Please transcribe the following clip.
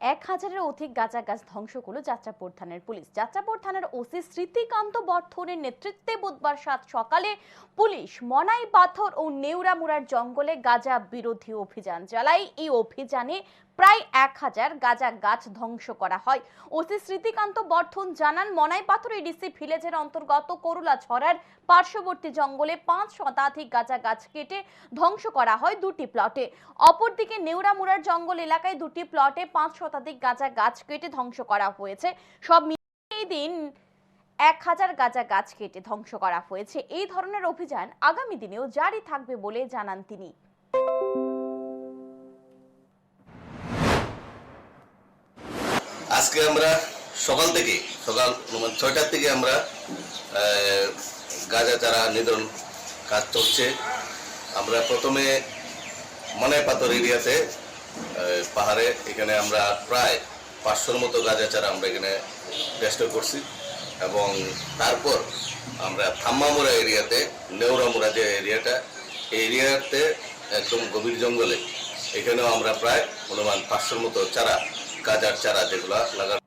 এক হাজারের অধিক গাঁজা গাছ ধ্বংস করল যাত্রাপুর থানার পুলিশ। যাত্রাপুর থানার ওসি স্মৃতিকান্ত বর্ধনের নেতৃত্বে বুধবার সাত সকালে পুলিশ মনাই পাথর ও নেউরামুড়ার জঙ্গলে গাঁজা বিরোধী অভিযান চালায়। এই অভিযানে প্রায় এক হাজার গাঁজা গাছ ধ্বংস করা হয়। ওসি স্মৃতিকান্ত বর্ধন জানান, মনাই পাথর এডিসি ভিলেজের অন্তর্গত করুলা ছড়ার পার্শ্ববর্তী জঙ্গলে পাঁচ শতাধিক গাঁজা গাছ কেটে ধ্বংস করা হয় দুটি প্লটে। অপরদিকে নেউরামুড়ার জঙ্গল এলাকায় দুটি প্লটে পাঁচ শতাধিক গাঁজা গাছ কেটে ধ্বংস করা হয়েছে। সব এই দিন এক হাজার গাঁজা গাছ কেটে ধ্বংস করা হয়েছে। এই ধরনের অভিযান আগামী দিনেও জারি থাকবে বলে জানান তিনি। আজকে আমরা সকাল থেকে, সকাল অনুমান ছয়টার থেকে আমরা গাঁজা চারা নিধন কাজ চলছে। আমরা প্রথমে মনে পাথর এরিয়াতে পাহাড়ে এখানে আমরা প্রায় পাঁচশোর মতো গাঁজা চারা আমরা এখানে ব্যস্ত করছি। এবং তারপর আমরা থাম্মামুরা এরিয়াতে নেউরামুড়া যে এরিয়াটা, এই এরিয়াতে একদম গভীর জঙ্গলে এখানেও আমরা প্রায় অনুমান পাঁচশোর মতো চারা, গাজার চারা যেগুলো লাগানো